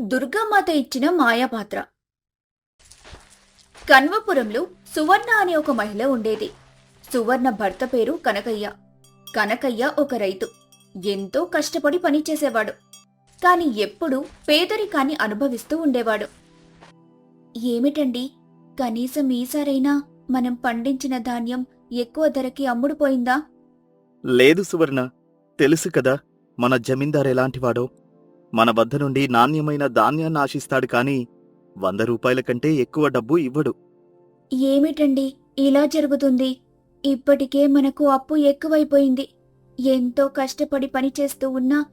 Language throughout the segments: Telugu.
దుర్గామాత ఇచ్చిన మాయాపాత్ర. కన్వపురంలో సువర్ణ అనే ఒక మహిళ ఉండేది. సువర్ణ భర్త పేరు కనకయ్య. కనకయ్య ఒక రైతు. ఎంతో కష్టపడి పనిచేసేవాడు. కాని ఎప్పుడూ పేదరికాన్ని అనుభవిస్తూ ఉండేవాడు. ఏమిటండి? కనీసం ఈసారైనా మనం పండించిన ధాన్యం ఎక్కువ ధరకి అమ్ముడుపోయిందా? లేదు సువర్ణ. తెలుసు కదా మన జమీందారు ఎలాంటివాడో. మన వద్ద నుండి నాణ్యమైన ధాన్యాన్ని ఆశిస్తాడు కాని వంద రూపాయల కంటే ఎక్కువ డబ్బు ఇవ్వడు. ఏమిటండి? ఇలా జరుగుతుంది. ఇప్పటికే మనకు అప్పు ఎక్కువైపోయింది. ఎంతో కష్టపడి పనిచేస్తూ ఉన్నా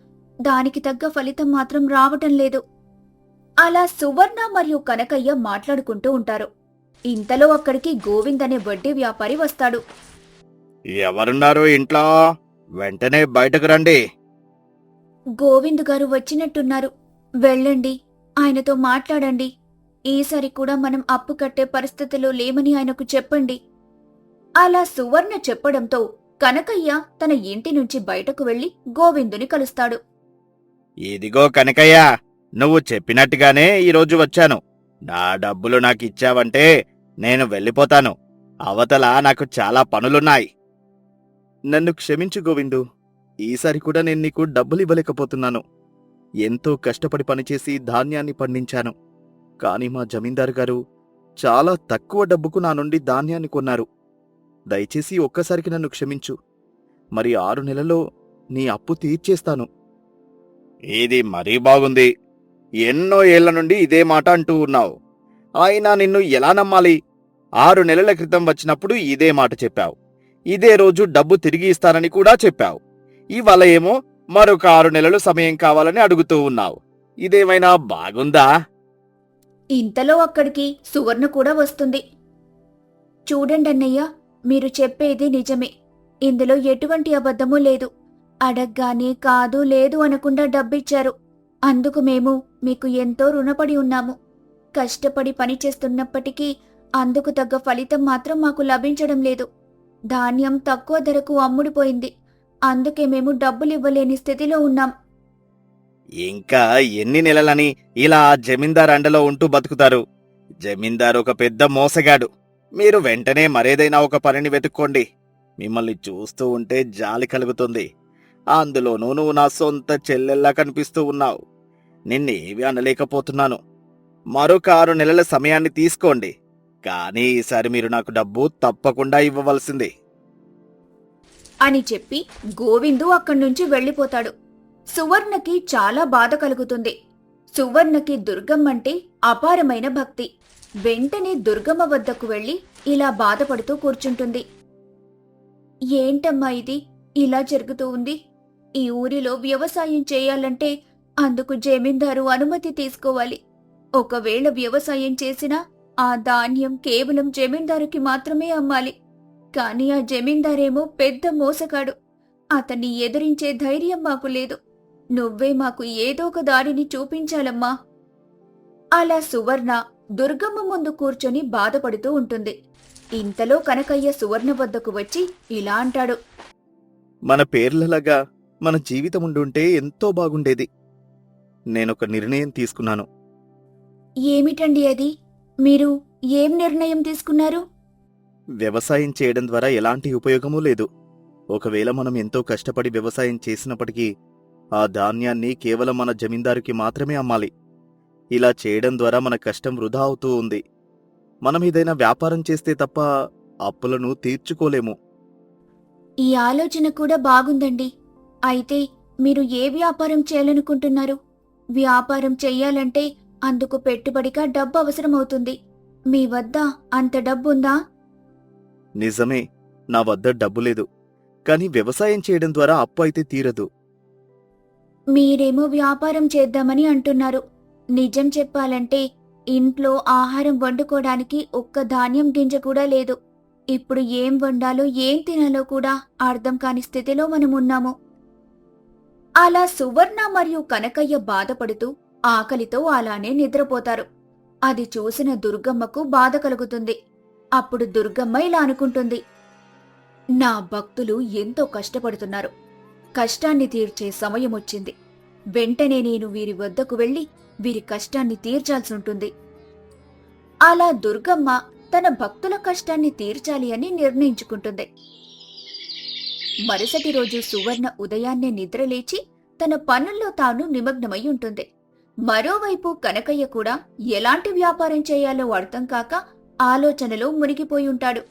దానికి తగ్గ ఫలితం మాత్రం రావటం లేదు. అలా సువర్ణ మరియు కనకయ్య మాట్లాడుకుంటూ ఉంటారు. ఇంతలో అక్కడికి గోవింద్ అనే వడ్డీ వ్యాపారి వస్తాడు. ఎవరున్నారు ఇంట్లో? వెంటనే బయటకు రండి. గోవింద్ గారు వచ్చినట్టున్నారు. వెళ్ళండి ఆయనతో మాట్లాడండి. ఈసారి కూడా మనం అప్పు కట్టే పరిస్థితిలో లేమని ఆయనకు చెప్పండి. అలా సువర్ణ చెప్పడంతో కనకయ్య తన ఇంటి నుంచి బయటకు వెళ్ళి గోవిందుని కలుస్తాడు. ఇదిగో కనకయ్య నువ్వు చెప్పినట్టుగానే ఈరోజు వచ్చాను. నా డబ్బులు నాకు ఇచ్చావంటే నేను వెళ్ళిపోతాను. అవతల నాకు చాలా పనులున్నాయి. నన్ను క్షమించు గోవిందు. ఈసారి కూడా నేను నీకు డబ్బులు ఇవ్వలేకపోతున్నాను. ఎంతో కష్టపడి పనిచేసి ధాన్యాన్ని పండించాను. కాని మా జమీందారు గారు చాలా తక్కువ డబ్బుకు నా నుండి ధాన్యాన్ని కొన్నారు. దయచేసి ఒక్కసారికి నన్ను క్షమించు. మరి ఆరు నెలలో నీ అప్పు తీర్చేస్తాను. ఇది మరీ బాగుంది. ఎన్నో ఏళ్ళ నుండి ఇదే మాట అంటూ ఉన్నావు. అయినా నిన్ను ఎలా నమ్మాలి? ఆరు నెలల క్రితం వచ్చినప్పుడు ఇదే మాట చెప్పావు. ఇదే రోజు డబ్బు తిరిగి ఇస్తానని కూడా చెప్పావు. ఇవాళ ఏమో మరొక ఆరు నెలలు సమయం కావాలని అడుగుతూ ఉన్నావు. ఇదేమైనా బాగుందా? ఇంతలో అక్కడికి సువర్ణ కూడా వస్తుంది. చూడండి అన్నయ్య మీరు చెప్పేది నిజమే. ఇందులో ఎటువంటి అబద్ధమూ లేదు. అడగ్గానే కాదు లేదు అనకుండా డబ్బిచ్చారు. అందుకు మేము మీకు ఎంతో రుణపడి ఉన్నాము. కష్టపడి పనిచేస్తున్నప్పటికీ అందుకు తగ్గ ఫలితం మాత్రం మాకు లభించడం లేదు. ధాన్యం తక్కువ ధరకు అమ్ముడిపోయింది. అందుకే మేము డబ్బులివ్వలేని స్థితిలో ఉన్నాం. ఇంకా ఎన్ని నెలలని ఇలా ఆ జమీందార్ అండలో ఉంటూ బతుకుతారు? జమీందార్ ఒక పెద్ద మోసగాడు. మీరు వెంటనే మరేదైనా ఒక పనిని వెతుక్కోండి. మిమ్మల్ని చూస్తూ ఉంటే జాలి కలుగుతుంది. అందులోనూ నువ్వు నా సొంత చెల్లెల్లా కనిపిస్తూ ఉన్నావు. నిన్నేవి అనలేకపోతున్నాను. మరొక ఆరు నెలల సమయాన్ని తీసుకోండి. కానీ ఈసారి మీరు నాకు డబ్బు తప్పకుండా ఇవ్వవలసింది. అని చెప్పి గోవిందు అక్కడి నుంచి వెళ్ళిపోతాడు. సువర్ణకి చాలా బాధ కలుగుతుంది. సువర్ణకి దుర్గమ్మంటే అపారమైన భక్తి. వెంటనే దుర్గమ్మ వద్దకు వెళ్ళి ఇలా బాధపడుతూ కూర్చుంటుంది. ఏంటమ్మా ఇది? ఇలా జరుగుతూ ఉంది. ఈ ఊరిలో వ్యవసాయం చేయాలంటే అందుకు జమీందారు అనుమతి తీసుకోవాలి. ఒకవేళ వ్యవసాయం చేసినా ఆ ధాన్యం కేవలం జమీందారుకి మాత్రమే అమ్మాలి. కానీ ఆ జమీందారేమో పెద్ద మోసగాడు. అతన్ని ఎదిరించే ధైర్యం మాకు లేదు. నువ్వే మాకు ఏదో ఒక దారిని చూపించాలమ్మా. అలా సువర్ణ దుర్గమ్మ ముందు కూర్చొని బాధపడుతూ ఉంటుంది. ఇంతలో కనకయ్య సువర్ణ వద్దకు వచ్చి ఇలా అంటాడు. మన పేర్లలాగా మన జీవితం ఉండుంటే ఎంతో బాగుండేది. నేనొక నిర్ణయం తీసుకున్నాను. ఏమిటండి అది? మీరు ఏం నిర్ణయం తీసుకున్నారు? వ్యవసాయం చేయడం ద్వారా ఎలాంటి ఉపయోగమూ లేదు. ఒకవేళ మనం ఎంతో కష్టపడి వ్యవసాయం చేసినప్పటికీ ఆ ధాన్యాన్ని కేవలం మన జమీందారుకి మాత్రమే అమ్మాలి. ఇలా చేయడం ద్వారా మన కష్టం వృధా అవుతూ ఉంది. మనం ఏదైనా వ్యాపారం చేస్తే తప్ప అప్పులను తీర్చుకోలేము. ఈ ఆలోచన కూడా బాగుందండి. అయితే మీరు ఏ వ్యాపారం చేయాలనుకుంటున్నారు? వ్యాపారం చెయ్యాలంటే అందుకు పెట్టుబడిగా డబ్బు అవసరమవుతుంది. మీ వద్ద అంత డబ్బుందా? నిజమే నా వద్ద డబ్బు లేదు. కానీ వ్యవసాయం చేయడం ద్వారా అప్పు అయితే తీరదు. మీరేమో వ్యాపారం చేద్దామని అంటున్నారు. నిజం చెప్పాలంటే ఇంట్లో ఆహారం వండుకోవడానికి ఒక్క ధాన్యం గింజ కూడా లేదు. ఇప్పుడు ఏం వండాలో ఏం తినాలో కూడా అర్థం కాని స్థితిలో మనం ఉన్నాము. అలా సువర్ణ మరియు కనకయ్య బాధపడుతూ ఆకలితో అలానే నిద్రపోతారు. అది చూసిన దుర్గమ్మకు బాధ కలుగుతుంది. అప్పుడు దుర్గమ్మ ఇలా అనుకుంటుంది. నా భక్తులు ఎంతో కష్టపడుతున్నారు. కష్టాన్ని తీర్చే సమయం వచ్చింది. వెంటనే నేను వీరి వద్దకు వెళ్ళి వీరి కష్టాన్ని తీర్చాల్సి ఉంటుంది. అలా దుర్గమ్మ తన భక్తుల కష్టాన్ని తీర్చాలి అని నిర్ణయించుకుంటుంది. మరుసటి రోజు సువర్ణ ఉదయాన్నే నిద్రలేచి తన పనుల్లో తాను నిమగ్నమై ఉంటుంది. మరోవైపు కనకయ్య కూడా ఎలాంటి వ్యాపారం చేయాలో అర్థం కాక ఆలోచనలో మునిగిపోయి ఉంటాడు.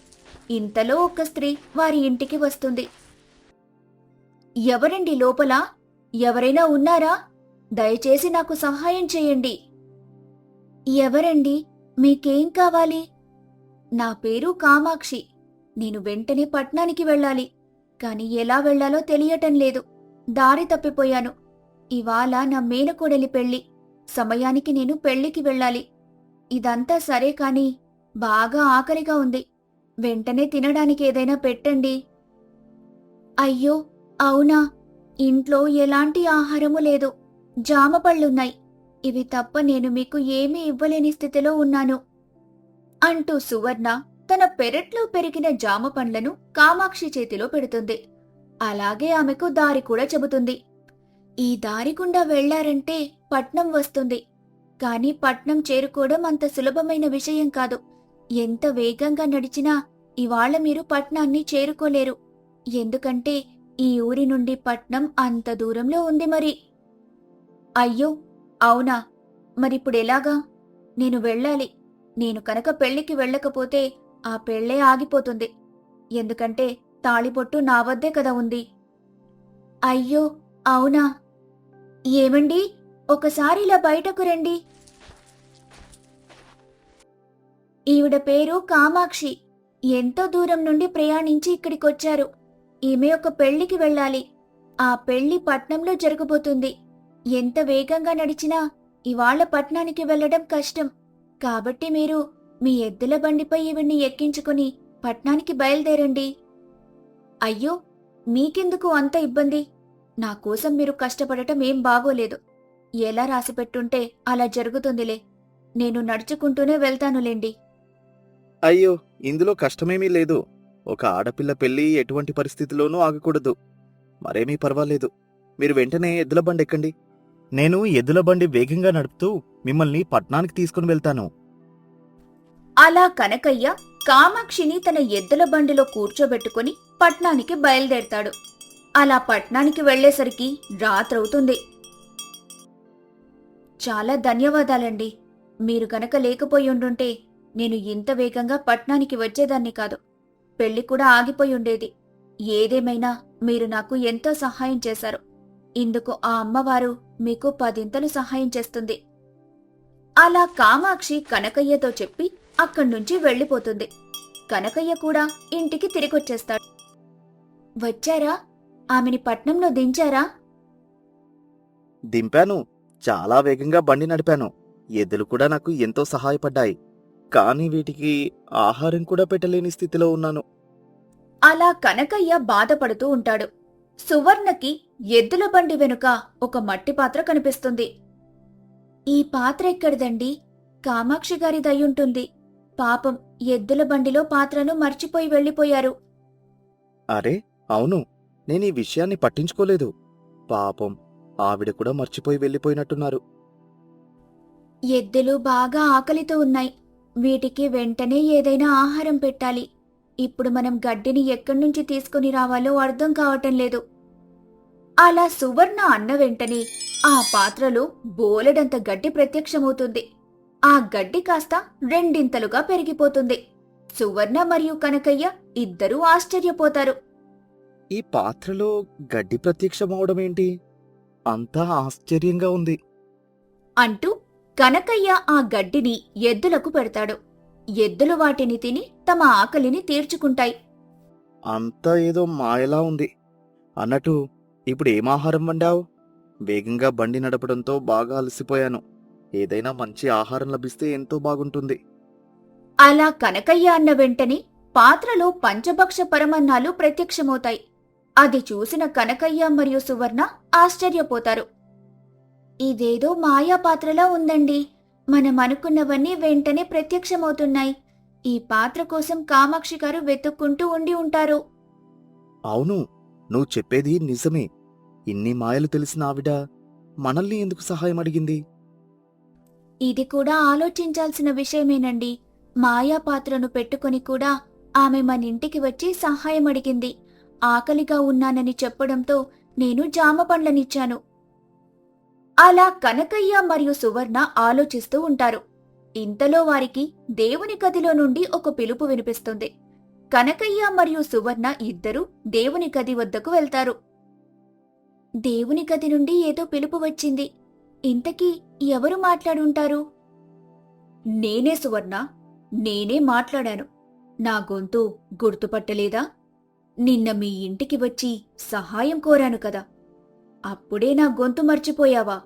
ఇంతలో ఒక స్త్రీ వారి ఇంటికి వస్తుంది. ఎవరండి లోపల? ఎవరైనా ఉన్నారా? దయచేసి నాకు సహాయం చేయండి. ఎవరండి? మీకేం కావాలి? నా పేరు కామాక్షి. నేను వెంటనే పట్నానికి వెళ్ళాలి. కాని ఎలా వెళ్ళాలో తెలియటం లేదు. దారి తప్పిపోయాను. ఇవాళ నా మేనకోడలి పెళ్ళి సమయానికి నేను పెళ్ళికి వెళ్ళాలి. ఇదంతా సరే కాని బాగా ఆకలిగా ఉంది. వెంటనే తినడానికి ఏదైనా పెట్టండి. అయ్యో అవునా? ఇంట్లో ఎలాంటి ఆహారము లేదు. జామ పళ్ళున్నాయి. ఇవి తప్ప నేను మీకు ఏమీ ఇవ్వలేని స్థితిలో ఉన్నాను. అంటూ సువర్ణ తన పెరట్లో పెరిగిన జామ పండ్లను కామాక్షి చేతిలో పెడుతుంది. అలాగే ఆమెకు దారి కూడా చెబుతుంది. ఈ దారి గుండా వెళ్ళారంటే పట్నం వస్తుంది. కాని పట్నం చేరుకోవడం అంత సులభమైన విషయం కాదు. ఎంత వేగంగా నడిచినా ఇవాళ మీరు పట్నాన్ని చేరుకోలేరు. ఎందుకంటే ఈ ఊరి నుండి పట్నం అంత దూరంలో ఉంది మరి. అయ్యో అవునా? మరిప్పుడెలాగా నేను వెళ్ళాలి. నేను కనుక పెళ్ళికి వెళ్ళకపోతే ఆ పెళ్ళే ఆగిపోతుంది. ఎందుకంటే తాళిబొట్టు నా వద్దే కదా ఉంది. అయ్యో అవునా? ఏమండి? ఒకసారి ఇలా బయటకు రండి. ఈవిడ పేరు కామాక్షి. ఎంతో దూరం నుండి ప్రయాణించి ఇక్కడికొచ్చారు. ఈమె ఒక పెళ్ళికి వెళ్ళాలి. ఆ పెళ్ళి పట్నంలో జరగబోతుంది. ఎంత వేగంగా నడిచినా ఇవాళ పట్నానికి వెళ్ళడం కష్టం. కాబట్టి మీరు మీ ఎద్దుల బండిపై ఈవిడ్ని ఎక్కించుకుని పట్నానికి బయలుదేరండి. అయ్యో మీకెందుకు అంత ఇబ్బంది? నా కోసం మీరు కష్టపడటం ఏం బాగోలేదు. ఎలా రాసిపెట్టుంటే అలా జరుగుతుందిలే. నేను నడుచుకుంటూనే వెళ్తానులేండి. అయ్యో ఇందులో కష్టమేమీ లేదు. ఒక ఆడపిల్ల పెళ్ళి ఎటువంటి పరిస్థితిలోనూ ఆగకూడదు. మరేమీ పర్వాలేదు. మీరు వెంటనే ఎద్దుల బండి ఎక్కండి. నేను ఎద్దుల బండి వేగంగా నడుపుతూ మిమ్మల్ని పట్నానికి తీసుకుని వెళ్తాను. అలా కనకయ్య కామాక్షిని తన ఎద్దుల బండిలో కూర్చోబెట్టుకుని పట్నానికి బయలుదేరతాడు. అలా పట్నానికి వెళ్ళేసరికి రాత్రవుతుంది. చాలా ధన్యవాదాలండి. మీరు గనక లేకపోయి ఉండుంటే నేను ఇంత వేగంగా పట్నానికి వచ్చేదాన్ని కాదు. పెళ్ళి కూడా ఆగిపోయి ఉండేది. ఏదేమైనా మీరు నాకు ఎంతో సహాయం చేశారు. ఇందుకు ఆ అమ్మవారు మీకు పదింతలు సహాయం చేస్తుంది. అలా కామాక్షి కనకయ్యతో చెప్పి అక్కడి నుంచి వెళ్ళిపోతుంది. కనకయ్య కూడా ఇంటికి తిరిగొచ్చేస్తాడు. వచ్చారా? ఆమెని పట్నంలో దించారా? దింపాను. చాలా వేగంగా బండి నడిపాను. ఎద్దులు కూడా నాకు ఎంతో సహాయపడ్డాయి. కానీ వీటికి ఆహారం కూడా పెట్టలేని స్థితిలో ఉన్నాను. అలా కనకయ్య బాధపడుతూ ఉంటాడు. సువర్ణకి ఎద్దుల బండి వెనుక ఒక మట్టి పాత్ర కనిపిస్తుంది. ఈ పాత్ర ఎక్కడిదండి? కామాక్షి గారి దయ్యుంటుంది పాపం ఎద్దుల బండిలో పాత్రను మర్చిపోయి వెళ్ళిపోయారు. అరే అవును. నేను ఈ విషయాన్ని పట్టించుకోలేదు. పాపం ఆవిడ కూడా మర్చిపోయి వెళ్ళిపోయినట్టున్నారు. ఎద్దులు బాగా ఆకలితో ఉన్నాయి. వీటికి వెంటనే ఏదైనా ఆహారం పెట్టాలి. ఇప్పుడు మనం గడ్డిని ఎక్కడి నుంచి తీసుకుని రావాలో అర్థం కావటం లేదు. అలా సువర్ణ అన్న వెంటనే ఆ పాత్రలో బోలెడంత గడ్డి ప్రత్యక్షమవుతుంది. ఆ గడ్డి కాస్త రెండింతలుగా పెరిగిపోతుంది. సువర్ణ మరియు కనకయ్య ఇద్దరూ ఆశ్చర్యపోతారు. ఈ పాత్రలో గడ్డి ప్రత్యక్షమవడమేంటి అంతా ఆశ్చర్యంగా ఉంది. అంటూ కనకయ్య ఆ గడ్డిని ఎద్దులకు పెడతాడు. ఎద్దులు వాటిని తిని తమ ఆకలిని తీర్చుకుంటాయి. అంతా ఏదో మాయలా ఉంది. అన్నట్టు ఇప్పుడు ఏం ఆహారం వండావు? వేగంగా బండి నడపడంతో బాగా అలసిపోయాను. ఏదైనా మంచి ఆహారం లభిస్తే ఎంతో బాగుంటుంది. అలా కనకయ్య అన్న వెంటనే పాత్రలో పంచభక్ష పరమన్నాలు ప్రత్యక్షమవుతాయి. అది చూసిన కనకయ్య మరియు సువర్ణ ఆశ్చర్యపోతారు. ఇదేదో మాయా పాత్రలా ఉందండి. మనం అనుకున్నవన్నీ వెంటనే ప్రత్యక్షమవుతున్నాయి. ఈ పాత్ర కోసం కామాక్షి గారు వెతుక్కుంటూ ఉండి ఉంటారు. అవును నువ్వు చెప్పేది నిజమే. ఇన్ని మాయలు తెలిసిన ఆవిడ మనల్ని ఎందుకు సహాయం అడిగింది? ఇది కూడా ఆలోచించాల్సిన విషయమేనండి. మాయా పాత్రను పెట్టుకొని కూడా ఆమె మన ఇంటికి వచ్చి సహాయం అడిగింది. ఆకలిగా ఉన్నానని చెప్పడంతో నేను జామ పండ్లనిచ్చాను. అలా కనకయ్య మరియు సువర్ణ ఆలోచిస్తూ ఉంటారు. ఇంతలో వారికి దేవుని గదిలో నుండి ఒక పిలుపు వినిపిస్తుంది. కనకయ్య మరియు సువర్ణ ఇద్దరూ దేవుని గది వద్దకు వెళ్తారు. దేవుని గది నుండి ఏదో పిలుపు వచ్చింది. ఇంతకీ ఎవరు మాట్లాడుంటారు? నేనే సువర్ణ. నేనే మాట్లాడాను. నా గొంతు గుర్తుపట్టలేదా? నిన్న మీ ఇంటికి వచ్చి సహాయం కోరాను కదా. అప్పుడే నా గొంతు మర్చిపోయావా?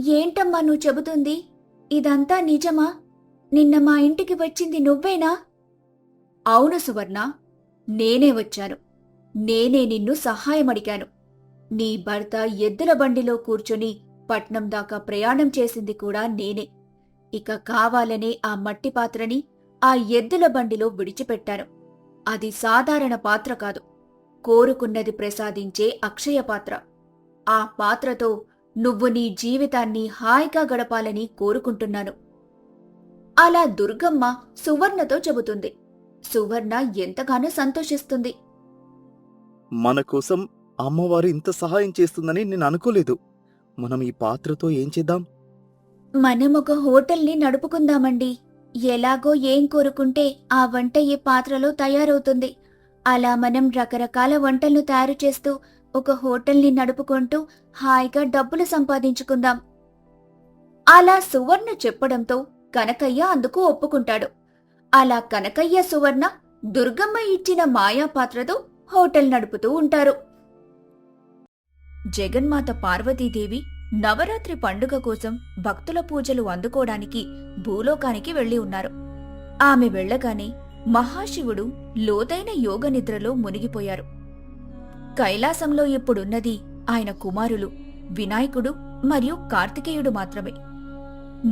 ఏంటమ్మా నువ్వు చెబుతుంది? ఇదంతా నిజమా? నిన్న మా ఇంటికి వచ్చింది నువ్వేనా? అవును సువర్ణ నేనే వచ్చాను. నేనే నిన్ను సహాయం అడిగాను. నీ భర్త ఎద్దుల బండిలో కూర్చొని పట్నం దాకా ప్రయాణం చేసింది కూడా నేనే. ఇక కావాలనే ఆ మట్టి పాత్రని ఆ ఎద్దుల బండిలో విడిచిపెట్టాను. అది సాధారణ పాత్ర కాదు. కోరుకున్నది ప్రసాదించే అక్షయ పాత్ర. ఆ పాత్రతో నువ్వు నీ జీవితాన్ని హాయిగా గడపాలని కోరుకుంటున్నాను. అలా దుర్గమ్మ సువర్ణతో చెబుతుంది. సువర్ణ ఎంతగానో సంతోషిస్తుంది. మన కోసం అమ్మవారు ఇంత సహాయం చేస్తుందని నేను అనుకోలేదు. మనం ఈ పాత్రతో ఏం చేద్దాం? మనం ఒక హోటల్ని నడుపుకుందామండి. ఎలాగో ఏం కోరుకుంటే ఆ వంట ఈ పాత్రలో తయారవుతుంది. అలా మనం రకరకాల వంటలను తయారు చేస్తూ ఒక హోటల్ని నడుపుకుంటూ హాయిగా డబ్బులు సంపాదించుకుందాం. అలా సువర్ణ చెప్పడంతో కనకయ్య అందుకు ఒప్పుకుంటాడు. అలా కనకయ్య సువర్ణ దుర్గమ్మ ఇచ్చిన మాయాపాత్రతో హోటల్ నడుపుతూ ఉంటారు. జగన్మాత పార్వతీదేవి నవరాత్రి పండుగ కోసం భక్తుల పూజలు అందుకోడానికి భూలోకానికి వెళ్ళి ఉన్నారు. ఆమె వెళ్ళగానే మహాశివుడు లోతైన యోగ నిద్రలో మునిగిపోయారు. కైలాసంలో ఇప్పుడున్నది ఆయన కుమారులు వినాయకుడు మరియు కార్తికేయుడు మాత్రమే.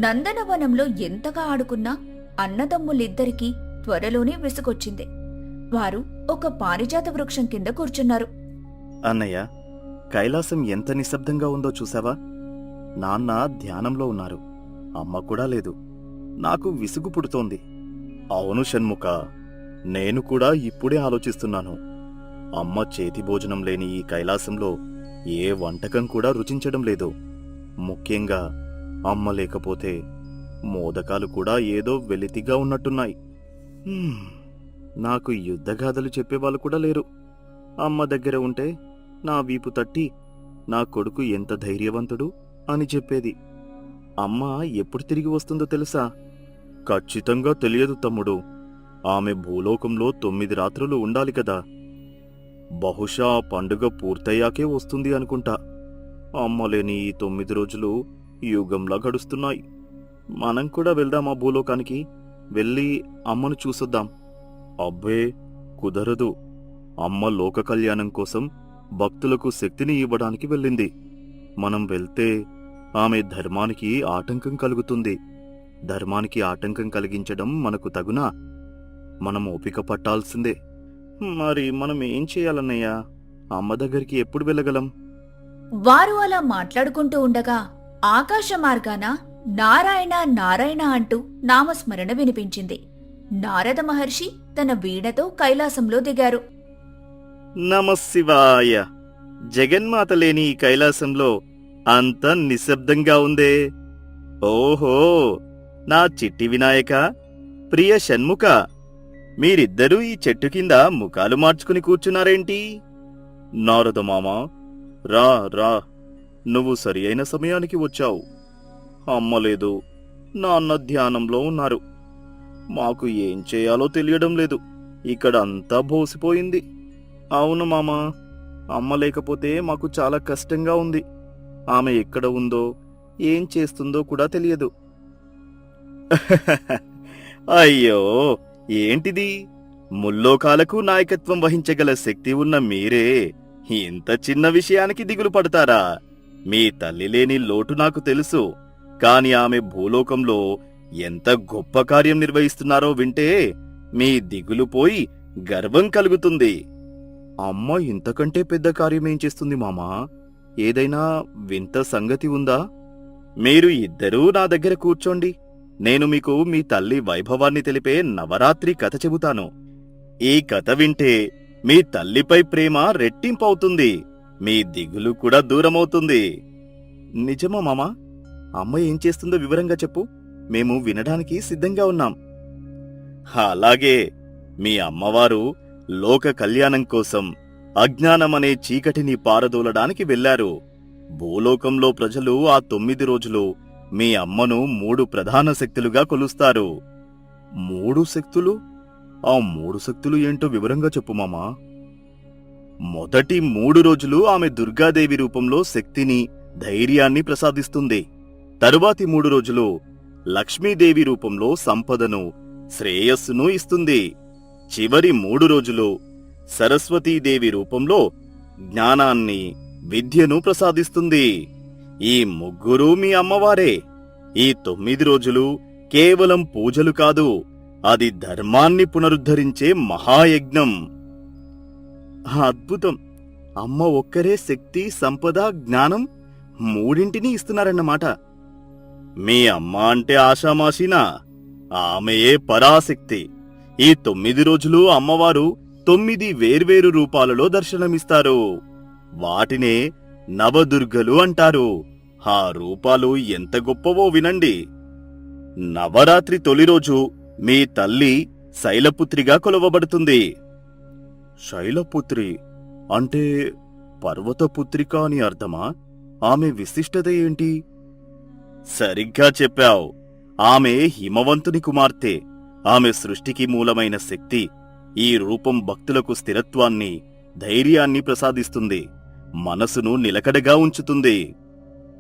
నందనవనంలో ఎంతగా ఆడుకున్నా అన్నదమ్ములిద్దరికీ త్వరలోనే విసుగొచ్చింది. వారు ఒక పారిజాత వృక్షం కింద కూర్చున్నారు. అన్నయ్య కైలాసం ఎంత నిశ్శబ్దంగా ఉందో చూసావా? నాన్న ధ్యానంలో ఉన్నారు. అమ్మ కూడా లేదు. నాకు విసుగు పుడుతోంది. అవును షణ్ముఖ నేను కూడా ఇప్పుడే ఆలోచిస్తున్నాను. అమ్మ చేతి భోజనం లేని ఈ కైలాసంలో ఏ వంటకం కూడా రుచించడం లేదు. ముఖ్యంగా అమ్మ లేకపోతే మోదకాలు కూడా ఏదో వెలితిగా ఉన్నట్టున్నాయి. నాకు యుద్ధగాథలు చెప్పేవాళ్ళు కూడా లేరు. అమ్మ దగ్గర ఉంటే నా వీపు తట్టి నా కొడుకు ఎంత ధైర్యవంతుడు అని చెప్పేది. అమ్మ ఎప్పుడు తిరిగి వస్తుందో తెలుసా? ఖచ్చితంగా తెలియదు తమ్ముడు. ఆమె భూలోకంలో తొమ్మిది రాత్రులు ఉండాలి కదా. బహుశా ఆ పండుగ పూర్తయ్యాకే వస్తుంది అనుకుంటా. అమ్మలేని ఈ తొమ్మిది రోజులు యుగంలా గడుస్తున్నాయి. మనం కూడా వెళ్దాం ఆ భూలోకానికి. వెళ్ళి అమ్మను చూసొద్దాం. అబ్బే కుదరదు. అమ్మ లోక కళ్యాణం కోసం భక్తులకు శక్తిని ఇవ్వడానికి వెళ్ళింది. మనం వెళ్తే ఆమె ధర్మానికి ఆటంకం కలుగుతుంది. ధర్మానికి ఆటంకం కలిగించడం మనకు తగునా? మనం ఓపిక పట్టాల్సిందే. మరి మనం ఏం చేయాలన్నయ్యా? అమ్మ దగ్గరికి ఎప్పుడు వెళ్ళగలం? వారు అలా మాట్లాడుకుంటూ ఉండగా ఆకాశ మార్గాన నారాయణ నారాయణ అంటూ నామస్మరణ వినిపించింది. నారద మహర్షి తన వీణతో కైలాసంలో దిగారు. నమశివాయ జగన్మాత లేని ఈ కైలాసంలో అంత నిశ్శబ్దంగా ఉందే. ఓహో! నా చిట్టి వినాయక ప్రియ షణ్ముఖ మీరిద్దరూ ఈ చెట్టు కింద ముఖాలు మార్చుకుని కూర్చున్నారేంటి? నారద మామా రా రా నువ్వు సరి అయిన సమయానికి వచ్చావు. అమ్మలేదు నాన్న ధ్యానంలో ఉన్నారు. మాకు ఏం చేయాలో తెలియడం లేదు ఇక్కడ అంతా బోసిపోయింది. అవును మామా అమ్మ లేకపోతే మాకు చాలా కష్టంగా ఉంది. ఆమె ఎక్కడ ఉందో ఏం చేస్తుందో కూడా తెలియదు. అయ్యో ఏంటిది? ముల్లోకాలకు నాయకత్వం వహించగల శక్తి ఉన్న మీరే ఇంత చిన్న విషయానికి దిగులు పడతారా? మీ తల్లి లేని లోటు నాకు తెలుసు కాని ఆమె భూలోకంలో ఎంత గొప్ప కార్యం నిర్వహిస్తున్నారో వింటే మీ దిగులు పోయి గర్వం కలుగుతుంది. అమ్మ ఇంతకంటే పెద్ద కార్యమేం చేస్తుంది మామా? ఏదైనా వింత సంగతి ఉందా? మీరు ఇద్దరూ నా దగ్గర కూర్చోండి. నేను మీకు మీ తల్లి వైభవాన్ని తెలిపే నవరాత్రి కథ చెబుతాను. ఈ కథ వింటే మీ తల్లిపై ప్రేమ రెట్టింపవుతుంది. మీ దిగులు కూడా దూరమవుతుంది. నిజమా మామా? అమ్మ ఏం చేస్తుందో వివరంగా చెప్పు. మేము వినడానికి సిద్ధంగా ఉన్నాం. అలాగే మీ అమ్మవారు లోక కళ్యాణం కోసం అజ్ఞానమనే చీకటిని పారదోలడానికి వెళ్ళారు భూలోకంలో ప్రజలు ఆ తొమ్మిది రోజులు మీ అమ్మను మూడు ప్రధాన శక్తులుగా కొలుస్తారు. మూడు శక్తులు? ఆ మూడు శక్తులు ఏంటో వివరంగా చెప్పు మామా. మొదటి మూడు రోజులు ఆమె దుర్గాదేవి రూపంలో శక్తిని ధైర్యాన్ని ప్రసాదిస్తుంది. తరువాతి మూడు రోజులు లక్ష్మీదేవి రూపంలో సంపదను శ్రేయస్సును ఇస్తుంది. చివరి మూడు రోజులు సరస్వతీదేవి రూపంలో జ్ఞానాన్ని విద్యను ప్రసాదిస్తుంది. ఈ ముగ్గురు మీ అమ్మవారే. ఈ తొమ్మిది రోజులు కేవలం పూజలు కాదు అది ధర్మాన్ని పునరుద్ధరించే మహాయజ్ఞం. అద్భుతం! అమ్మ ఒక్కరే శక్తి సంపద జ్ఞానం మూడింటిని ఇస్తున్నారన్నమాట. మీ అమ్మ అంటే ఆషామాషీనా? ఆమెయే పరాశక్తి. ఈ తొమ్మిది రోజులు అమ్మవారు తొమ్మిది వేర్వేరు రూపాలలో దర్శనమిస్తారు. వాటినే నవదుర్గలు అంటారు. ఆ రూపాలు ఎంత గొప్పవో వినండి. నవరాత్రి తొలి రోజు మీ తల్లి శైలపుత్రిగా కొలవబడుతుంది. శైలపుత్రి అంటే పర్వతపుత్రిక అని అర్థమా? ఆమె విశిష్టత ఏంటి? సరిగ్గా చెప్పావు. ఆమె హిమవంతుని కుమార్తె. ఆమె సృష్టికి మూలమైన శక్తి ఈ రూపం భక్తులకు స్థిరత్వాన్ని ధైర్యాన్ని ప్రసాదిస్తుంది. మనసును నిలకడగా ఉంచుతుంది.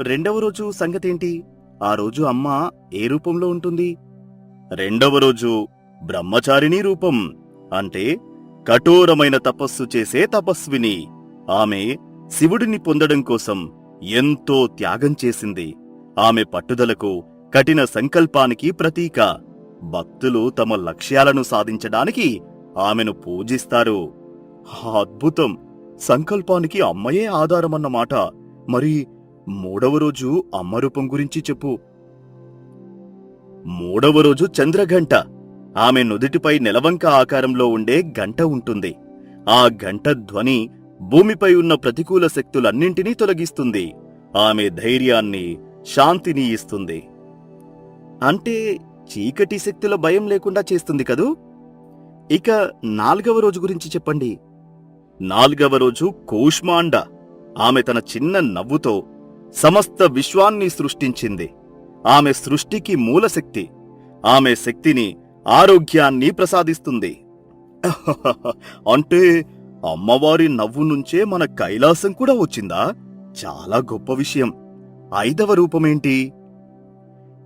రెండవ రోజు సంగతేంటి? ఆ రోజు అమ్మ ఏ రూపంలో ఉంటుంది? రెండవ రోజు బ్రహ్మచారిణీ రూపం. అంటే కఠోరమైన తపస్సు చేసే తపస్విని. ఆమె శివుడిని పొందడం కోసం ఎంతో త్యాగం చేసింది. ఆమె పట్టుదలకు కఠిన సంకల్పానికి ప్రతీక. భక్తులు తమ లక్ష్యాలను సాధించడానికి ఆమెను పూజిస్తారు. అద్భుతం! సంకల్పానికి అమ్మయే ఆధారమన్నమాట మరి మూడవ రోజు అమ్మ రూపం గురించి చెప్పు. మూడవ రోజు చంద్రఘంట. ఆమె నుదుటిపై నెలవంక ఆకారంలో ఉండే గంట ఉంటుంది. ఆ గంట ధ్వని భూమిపై ఉన్న ప్రతికూల శక్తులన్నింటినీ తొలగిస్తుంది. ఆమె ధైర్యాన్ని శాంతిని ఇస్తుంది. అంటే చీకటి శక్తుల భయం లేకుండా చేస్తుంది కదూ? ఇక నాల్గవ రోజు గురించి చెప్పండి. నాల్గవ రోజు కూష్మాండ. ఆమె తన చిన్న నవ్వుతో సమస్త విశ్వాన్ని సృష్టించింది. ఆమె సృష్టికి మూలశక్తి. ఆమె శక్తిని ఆరోగ్యాన్ని ప్రసాదిస్తుంది. అంటే అమ్మవారి నవ్వు నుంచే మన కైలాసం కూడా వచ్చిందా? చాలా గొప్ప విషయం. ఐదవ రూపమేంటి?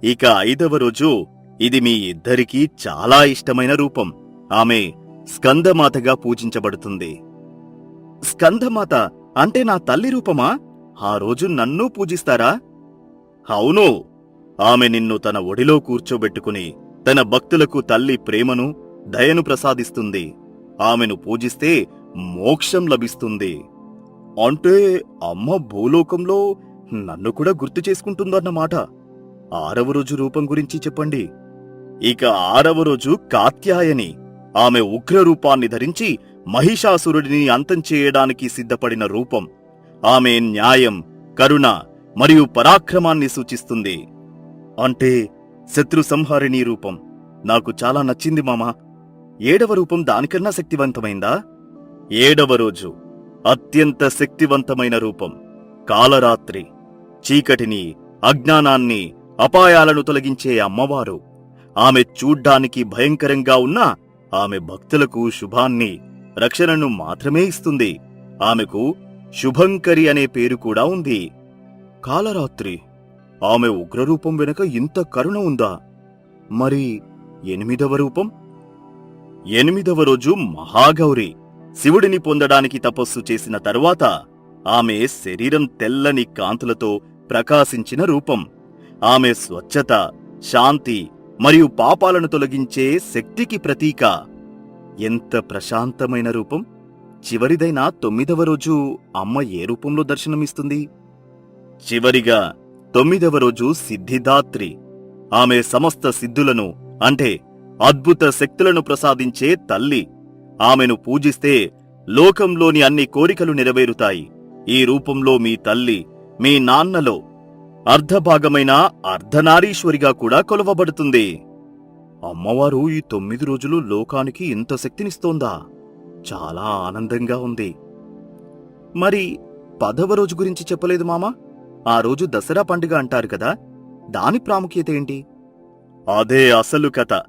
ఇక ఐదవ రోజు ఇది మీ ఇద్దరికీ చాలా ఇష్టమైన రూపం. ఆమె స్కందమాతగా పూజించబడుతుంది. స్కందమాత అంటే నా తల్లి రూపమా? ఆ రోజు నన్ను పూజిస్తారా? అవును. ఆమె నిన్ను తన ఒడిలో కూర్చోబెట్టుకుని తన భక్తులకు తల్లి ప్రేమను దయను ప్రసాదిస్తుంది. ఆమెను పూజిస్తే మోక్షం లభిస్తుంది. అంటే అమ్మ భూలోకంలో నన్ను కూడా గుర్తు చేసుకుంటుందన్నమాట. ఆరవ రోజు రూపం గురించి చెప్పండి. ఇక ఆరవ రోజు కాత్యాయని ఆమె ఉగ్ర రూపాన్ని ధరించి మహిషాసురుడిని అంతం చేయడానికి సిద్ధపడిన రూపం ఆమె న్యాయం కరుణ మరియు పరాక్రమాన్ని సూచిస్తుంది. అంటే శత్రు సంహారిణీ రూపం. నాకు చాలా నచ్చింది మామా. ఏడవ రూపం దానికన్నా శక్తివంతమైందా? ఏడవ రోజు. అత్యంత శక్తివంతమైన రూపం. కాలరాత్రి. చీకటిని అజ్ఞానాన్ని అపాయాలను తొలగించే అమ్మవారు. ఆమె చూడ్డానికి భయంకరంగా ఉన్నా ఆమె భక్తులకు శుభాన్ని రక్షణను మాత్రమే ఇస్తుంది. ఆమెకు శుభంకరి అనే పేరు కూడా ఉంది. కాలరాత్రి ఆమె ఉగ్రరూపం వెనుక ఇంత కరుణ ఉందా? మరి ఎనిమిదవ రూపం? ఎనిమిదవ రోజు మహాగౌరి శివుడిని పొందడానికి తపస్సు చేసిన తరువాత ఆమె శరీరం తెల్లని కాంతులతో ప్రకాశించిన రూపం. ఆమె స్వచ్ఛత శాంతి మరియు పాపాలను తొలగించే శక్తికి ప్రతీక. ఎంత ప్రశాంతమైన రూపం. చివరిదైన తొమ్మిదవ రోజు అమ్మ ఏ రూపంలో దర్శనమిస్తుంది? చివరిగా తొమ్మిదవ రోజు సిద్ధిదాత్రి. ఆమె సమస్త సిద్ధులను అంటే అద్భుత శక్తులను ప్రసాదించే తల్లి. ఆమెను పూజిస్తే లోకంలోని అన్ని కోరికలు నెరవేరుతాయి. ఈ రూపంలో మీ తల్లి మీ నాన్నలో అర్ధభాగమైన అర్ధనారీశ్వరిగా కూడా కొలవబడుతుంది. అమ్మవారు ఈ తొమ్మిది రోజులు లోకానికి ఇంత శక్తినిస్తోందా? చాలా ఆనందంగా ఉంది. మరి పదవ రోజు గురించి చెప్పలేదు మామా? ఆ రోజు దసరా పండుగ అంటారు కదా దాని ప్రాముఖ్యత ఏంటి? అదే అసలు కథ.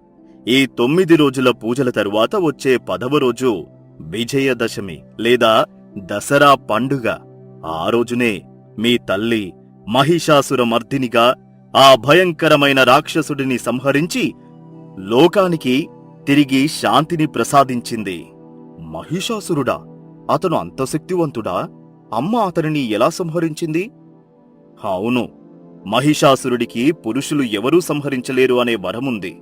ఈ తొమ్మిది రోజుల పూజల తరువాత వచ్చే పదవ రోజు విజయదశమి లేదా దసరా పండుగ. ఆ రోజునే మీ తల్లి మహిషాసురమర్దినిగా ఆ భయంకరమైన రాక్షసుడిని సంహరించి లోకానికి తిరిగి శాంతిని ప్రసాదించింది మహిషాసురుడా అతను అంత శక్తివంతుడా? అమ్మ అతనిని ఎలా సంహరించింది? అవును మహిషాసురుడికి పురుషులు ఎవరూ సంహరించలేరు అనే వరముంది.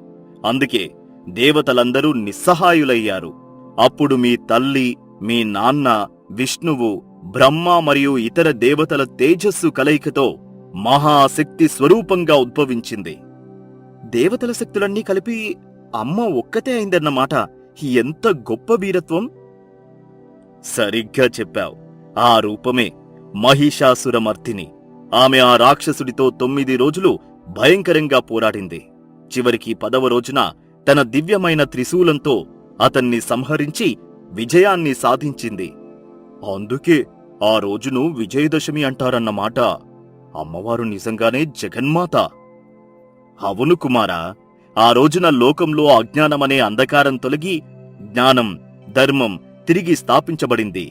అందుకే దేవతలందరూ నిస్సహాయులయ్యారు. అప్పుడు మీ తల్లి మీ నాన్న విష్ణువు బ్రహ్మ మరియు ఇతర దేవతల తేజస్సు కలయికతో మహాశక్తి స్వరూపంగా ఉద్భవించింది. దేవతల శక్తులన్నీ కలిపి అమ్మ ఒక్కతే అయిందన్నమాట. ఎంత గొప్ప వీరత్వం. సరిగ్గా చెప్పావు. ఆ రూపమే మహిషాసురమర్దిని ఆమె ఆ రాక్షసుడితో తొమ్మిది రోజులు భయంకరంగా పోరాడింది. చివరికి పదవ రోజున తన దివ్యమైన త్రిశూలంతో అతన్ని సంహరించి విజయాన్ని సాధించింది. అందుకే ఆ రోజును విజయదశమి అంటారన్నమాట. అమ్మవారు నిజంగానే జగన్మాత. అవును కుమారా ఆ రోజున లోకంలో అజ్ఞానమనే అంధకారం తొలగి జ్ఞానం ధర్మం తిరిగి స్థాపించబడింది.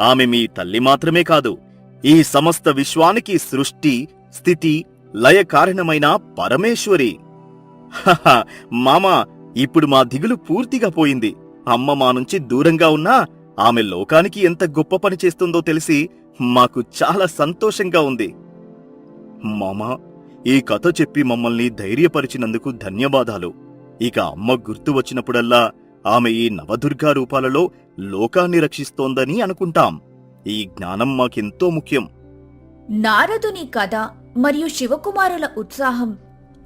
ఆమె మీ తల్లి మాత్రమే కాదు ఈ సమస్త విశ్వానికి సృష్టి స్థితి లయ కారణమైన పరమేశ్వరి. మామా ఇప్పుడు మా దిగులు పూర్తిగా పోయింది. అమ్మ మా నుంచి దూరంగా ఉన్నా ఆమె లోకానికి ఎంత గొప్ప పని చేస్తుందో తెలిసి మాకు చాలా సంతోషంగా ఉంది. మామా ఈ కథ చెప్పి మమ్మల్ని ధైర్యపరిచినందుకు ధన్యవాదాలు. ఇక అమ్మ గుర్తు వచ్చినప్పుడల్లా ఆమె ఈ నవదుర్గా రూపాలలో లోకాన్ని రక్షిస్తోందని అనుకుంటాం. ఈ జ్ఞానం మాకెంతో ముఖ్యం. నారదుని కథ మరియు శివకుమారుల ఉత్సాహం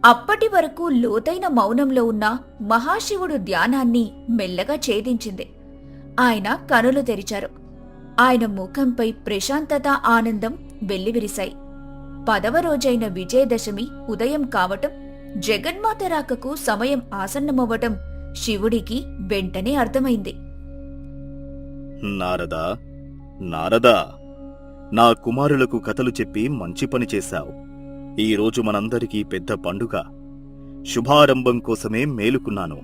అప్పటి వరకు లోతైన మౌనంలో ఉన్న మహాశివుడు ధ్యానాన్ని మెల్లగా ఛేదించింది. ఆయన కనులు తెరిచారు. ఆయన ముఖంపై ప్రశాంతత ఆనందం వెల్లివిరిశాయి. పదవ రోజైన విజయదశమి ఉదయం కావటం జగన్మాత రాకకు సమయం ఆసన్నమవ్వటం శివుడికి వెంటనే అర్థమైంది. నారదా నారదా నా కుమారులకు కథలు చెప్పి మంచి పని చేశావు. ఈ రోజు మనందరికీ పెద్ద పండుగ. శుభారంభం కోసమే మేలుకున్నాను.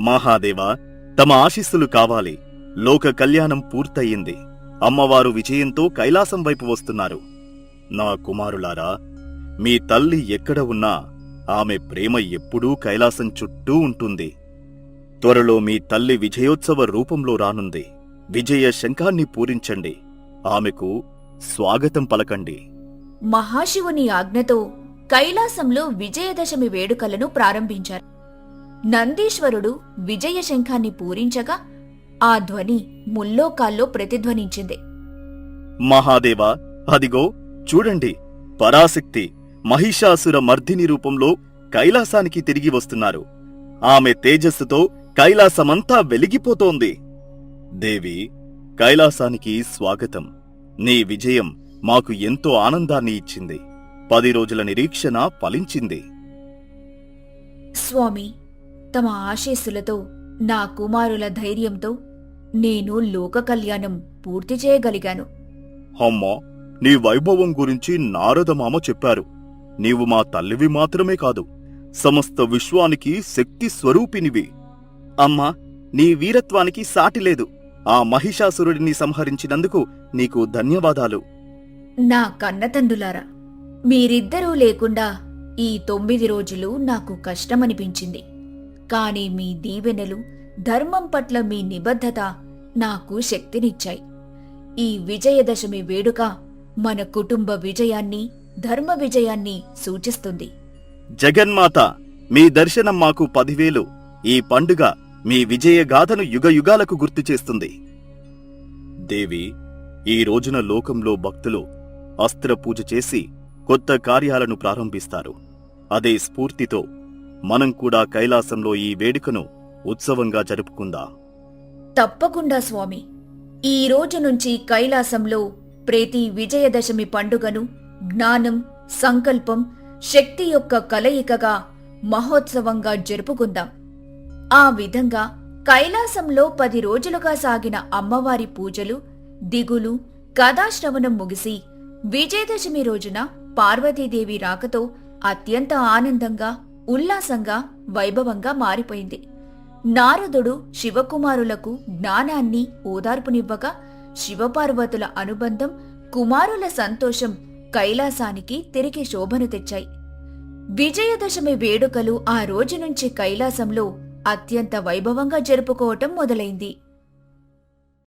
మహాదేవా తమ ఆశీస్సులు కావాలి. లోక కళ్యాణం పూర్తయింది. అమ్మవారు విజయంతో కైలాసం వైపు వస్తున్నారు. నా కుమారులారా మీ తల్లి ఎక్కడ ఉన్నా ఆమె ప్రేమ ఎప్పుడూ కైలాసం చుట్టూ ఉంటుంది. త్వరలో మీ తల్లి విజయోత్సవ రూపంలో రానుంది. విజయ శంఖాన్ని పూరించండి. ఆమెకు స్వాగతం పలకండి. మహాశివుని ఆజ్ఞతో కైలాసంలో విజయదశమి వేడుకలను ప్రారంభించారు. నందీశ్వరుడు విజయ శంఖాన్ని పూరించగా ఆ ధ్వని ముల్లోకాల్లో ప్రతిధ్వనించింది. మహాదేవా అదిగో చూడండి పరాశక్తి మహిషాసుర మర్దిని రూపంలో కైలాసానికి తిరిగి వస్తున్నారు. ఆమె తేజస్సుతో కైలాసమంతా వెలిగిపోతోంది. దేవి కైలాసానికి స్వాగతం. నీ విజయం మాకు ఎంతో ఆనందాన్ని ఇచ్చింది. పది రోజుల నిరీక్షణ ఫలించింది. స్వామి తమ ఆశీస్సులతో నా కుమారుల ధైర్యంతో నేను లోక కళ్యాణం పూర్తి చేయగలిగాను. అమ్మా నీ వైభవం గురించి నారదమామ చెప్పారు. నీవు మా తల్లివి మాత్రమే కాదు సమస్త విశ్వానికి శక్తి స్వరూపినివి. అమ్మా నీ వీరత్వానికి సాటిలేదు ఆ మహిషాసురుడిని సంహరించినందుకు నీకు ధన్యవాదాలు. నా కన్నతండ్రులారా మీరిద్దరూ లేకుండా ఈ తొమ్మిది రోజులు నాకు కష్టమనిపించింది. కాని మీ దీవెనలు ధర్మం పట్ల మీ నిబద్ధత నాకు శక్తినిచ్చాయి. ఈ విజయదశమి వేడుక మన కుటుంబ విజయాన్ని ధర్మ విజయాన్ని సూచిస్తుంది. జగన్మాత మీ దర్శనం మాకు పదివేలు. ఈ పండుగ మీ విజయగాథను యుగయుగాలకు గుర్తు చేస్తుంది. దేవి ఈ రోజున లోకంలో భక్తులు అస్త్ర పూజ చేసి కొత్త కార్యాలను ప్రారంభిస్తారు. అదే స్ఫూర్తితో మనం కూడా కైలాసంలో ఈ వేడుకను ఉత్సవంగా జరుపుకుందాం. తప్పకుండా స్వామి. ఈ రోజు నుంచి కైలాసంలో ప్రతి విజయదశమి పండుగను జ్ఞానం సంకల్పం శక్తి యొక్క కలయికగా మహోత్సవంగా జరుపుకుందాం. ఆ విధంగా కైలాసంలో పది రోజులుగా సాగిన అమ్మవారి పూజలు దిగులు కథాశ్రవణం ముగిసి విజయదశమి రోజున పార్వతీదేవి రాకతో అత్యంత ఆనందంగా ఉల్లాసంగా వైభవంగా మారిపోయింది. నారదుడు శివకుమారులకు జ్ఞానాన్ని ఓదార్పునివ్వగా శివపార్వతుల అనుబంధం కుమారుల సంతోషం కైలాసానికి తిరిగి శోభను తెచ్చాయి. విజయదశమి వేడుకలు ఆ రోజు నుంచి కైలాసంలో అత్యంత వైభవంగా జరుపుకోవటం మొదలైంది.